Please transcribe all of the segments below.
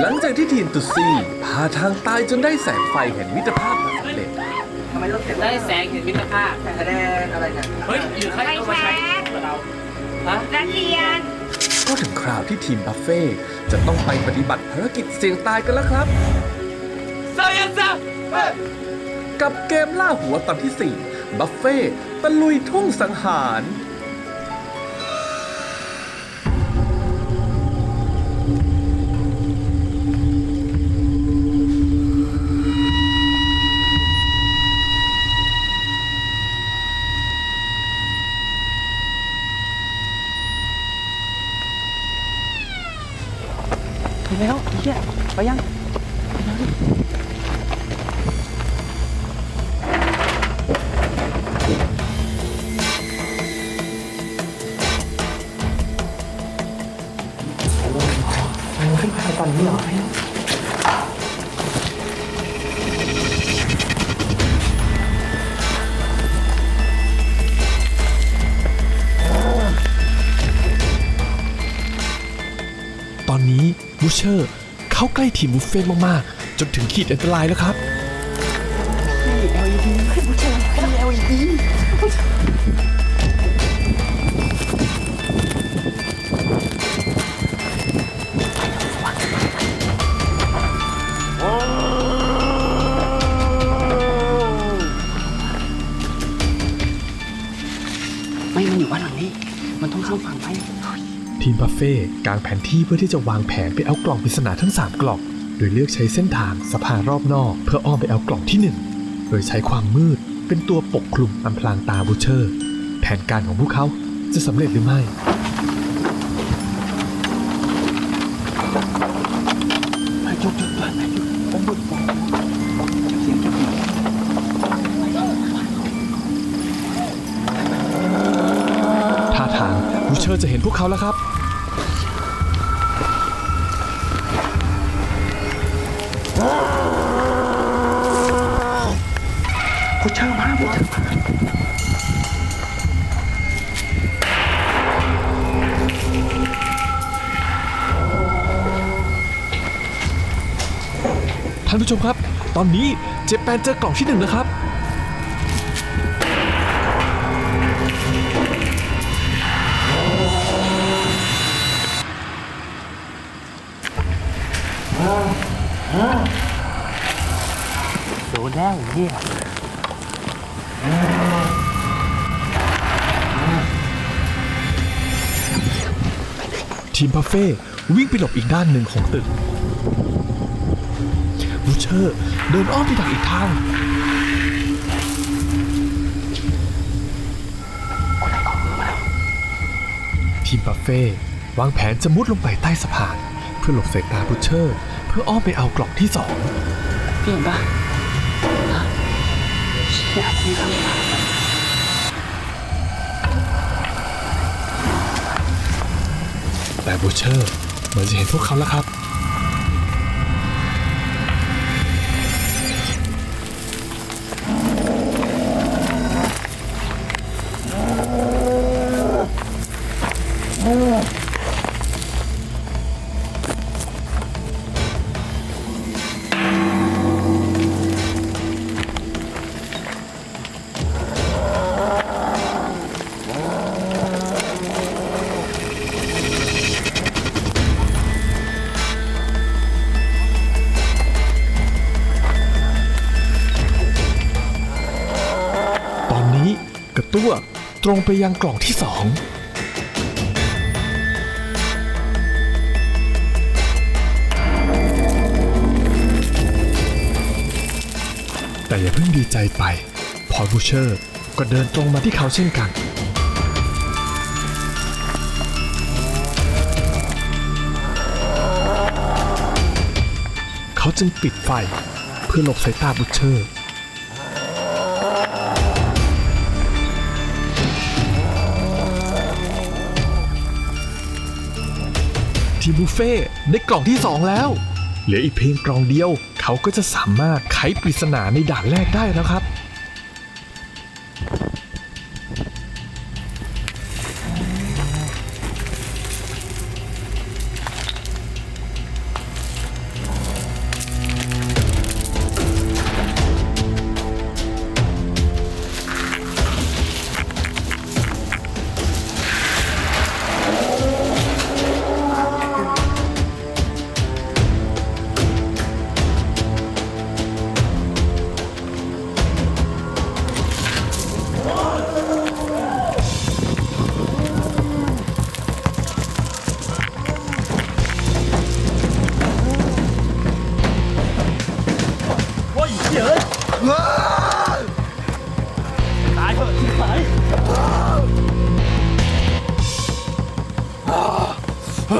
หลังจากที่ทีมตุซี่พาทางตายจนได้แสงไฟแห่งมิตรภาพมาสำเร็จ ทำไมต้องเสียงได้แสงเห็นมิตรภาพ แสดงอะไรเนี่ยเฮ้ยหรือใครเอามาใช้กับเราฮะและเทียนก็ถึงคราวที่ทีมบัฟเฟ่จะต้องไปปฏิบัติภารกิจเสี่ยงตายกันแล้วครับ เซายันซากับเกมล่าหัวตอนที่ 4 บัฟเฟ่ตะลุยทุ่งสังหาร ถึงแล้วไอ้เหี้ยไปยังขึ้นไปตอนนี้เหรอ ตอนนี้บูเชอร์เข้าใกล้ทีมบุฟเฟ่ต์มากๆ จนถึงขีดอันตรายแล้วครับไม่มันอยู่บ้านหลังนี้ มันต้องข้ามฝั่งไป ทีมบัฟเฟ่กางแผนที่เพื่อที่จะวางแผนไปเอากล่องปริศนาทั้ง 3 กล่อง โดยเลือกใช้เส้นทางสะพานรอบนอก เพื่ออ้อมไปเอากล่องที่ 1 โดยใช้ความมืด เป็นตัวปกคลุมอำพรางตาบูเชอร์ แผนการของพวกเขาจะสำเร็จหรือไม่หยุดหยุดหยุดหยุดต้องหยุดก่อ ชอจะเห็นพวกเขาแล้วครับ ผู้เช่ามาผู้เช่ามาท่านผู้ชมครับ ตอนนี้เจแปนเจอกล่องที่หนึ่งแล้วครับ โดนแล้วไอ้เหี้ยทีมบัฟเฟ่วิ่งไปหลบอีกด้านหนึ่งของตึกบูเชอร์เดินอ้อมไปทางอีกทาง ทีมบัฟเฟ่วางแผนจะมุดลงไปใต้สะพาน พื่อหลบสายตาบูเชอร์ เพื่ออ้อมไปเอากล่องที่สองพี่เห็นปะฮะเชี่ยพี่ข้างหลังแต่บูเชอร์เหมือนจะเห็นพวกเขาแล้วครับ ตรงไปยังกล่องที่สองแต่อย่าเพิ่งดีใจไป พอบูเชอร์ก็เดินตรงมาที่เขาเช่นกัน เขาจึงปิดไฟเพื่อหลบสายตาบูเชอร์ ทีบุฟเฟ่ต์ได้กล่องที่ 2 แล้ว เหลืออีกเพียงกล่องเดียว เขาก็จะสามารถไขปริศนาในด่านแรกได้แล้วครับ เจ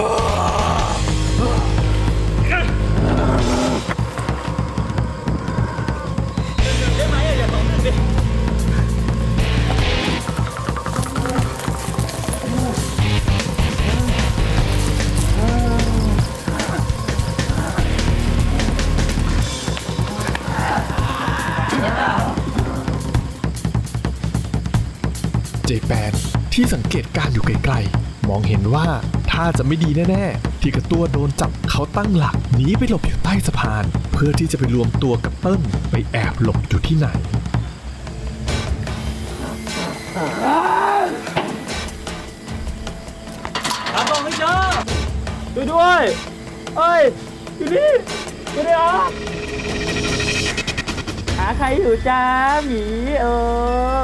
แปนที่สังเกตการอยู่ไกลๆ มองเห็นว่า ถ้าจะไม่ดีแน่ๆที่กระตัวโดนจับเขาตั้งหลักหนีไปหลบอยู่ใต้สะพาน เพื่อที่จะไปรวมตัวกับเติ้ลไปแอบหลบอยู่ที่ไหน ตามตัวให้เจอช่วยด้วยเอ้ย อยู่นี่ อยู่นี่เหรอหาใครอยู่จ้าหมีเออ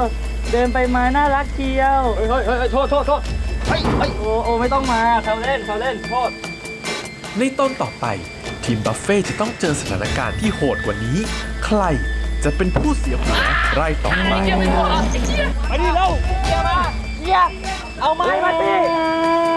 เดินไปมาน่ารักเชียว เฮ้ยเฮ้ยเฮ้ยโทษโทษโทษ เฮ้ยเฮ้ยโอ้โอ้ไม่ต้องมาเขาเล่นเขาเล่นโทษในตอนต่อไปทีมบัฟเฟ่จะต้องเจอสถานการณ์ที่โหดกว่านี้ ใครจะเป็นผู้เสียหัวไร่ต่อไปมาดิเร็วเกียร์มาเกียร์เอาไม้มาสิ